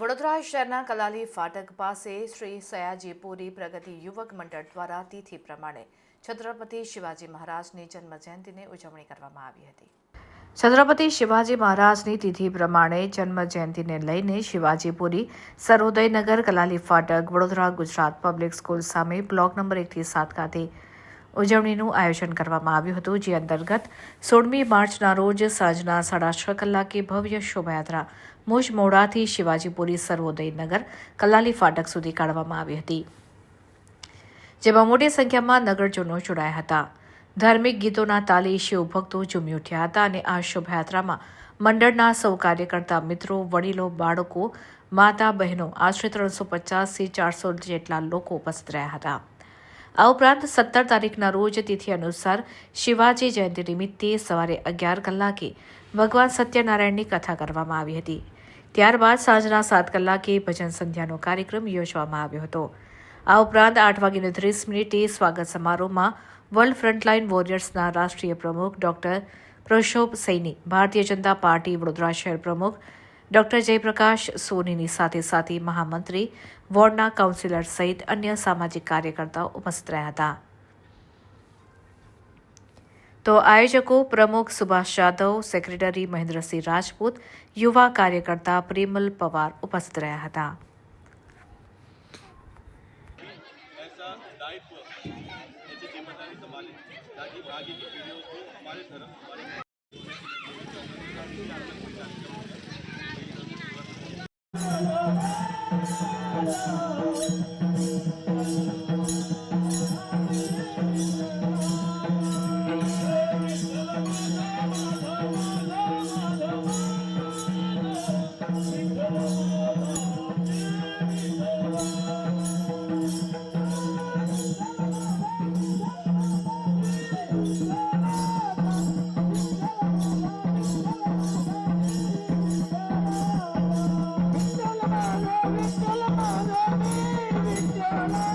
વડોદરા શહેરના કલાલી ફાટક પાસે શ્રી સયાજીપુરી પ્રગતિ યુવક મંડળ દ્વારા તિથિ પ્રમાણે છત્રપતિ શિવાજી મહારાજની જન્મજયંતિની ઉજવણી કરવામાં આવી હતી. છત્રપતિ શિવાજી મહારાજની તિથિ પ્રમાણે જન્મજયંતિને લઈને શિવાજીપુરી સર્વોદયનગર કલાલી ફાટક વડોદરા ગુજરાત પબ્લિક સ્કૂલ સામે બ્લોક નંબર એકથી સાત ખાતે ઉજવણીનું આયોજન કરવામાં આવ્યું હતું, જે અંતર્ગત સોળમી માર્ચના રોજ સાંજના સાડા છ કલાકે ભવ્ય શોભાયાત્રા મુજ મોડાથી શિવાજીપુરી સર્વોદયનગર કલાલી ફાટક સુધી કાઢવામાં આવી હતી, જેમાં મોટી સંખ્યામાં નગરજનો જોડાયા હતા. ધાર્મિક ગીતોના તાલે શિવભક્તો ઝૂમી ઉઠ્યા હતા અને આ શોભાયાત્રામાં મંડળના સૌ કાર્યકર્તા મિત્રો, વડીલો, બાળકો માતા બહેનો આશરે ત્રણસો પચાસથી ચારસો જેટલા લોકો ઉપસ્થિત રહ્યા હતા. આ ઉપરાંત સત્તર તારીખના રોજ તિથિ અનુસાર શિવાજી જયંતિ નિમિત્તે સવારે અગિયાર કલાકે ભગવાન સત્યનારાયણની કથા કરવામાં આવી હતી. ત્યારબાદ સાંજના સાત કલાકે ભજન સંધ્યાનો કાર્યક્રમ યોજવામાં આવ્યો હતો. આ ઉપરાંત આઠ વાગીને ત્રીસ મિનિટે સ્વાગત સમારોહમાં વર્લ્ડ ફ્રન્ટલાઇન વોરિયર્સના રાષ્ટ્રીય પ્રમુખ ડોક્ટર પ્રશોભ સૈની, ભારતીય જનતા પાર્ટી વડોદરા શહેર પ્રમુખ ડોક્ટર જયપ્રકાશ, સોનીની સાથે સાથે મહામંત્રી, વોર્ડના કાઉન્સિલર સહિત અન્ય સામાજિક કાર્યકર્તાઓ ઉપસ્થિત રહ્યા હતા. તો આયોજકો પ્રમુખ સુભાષ જાદવ સેક્રેટરી મહેન્દ્રસિંહ રાજપૂત, યુવા કાર્યકર્તા પ્રેમલ પવાર ઉપસ્થિત રહ્યા હતા. Oh,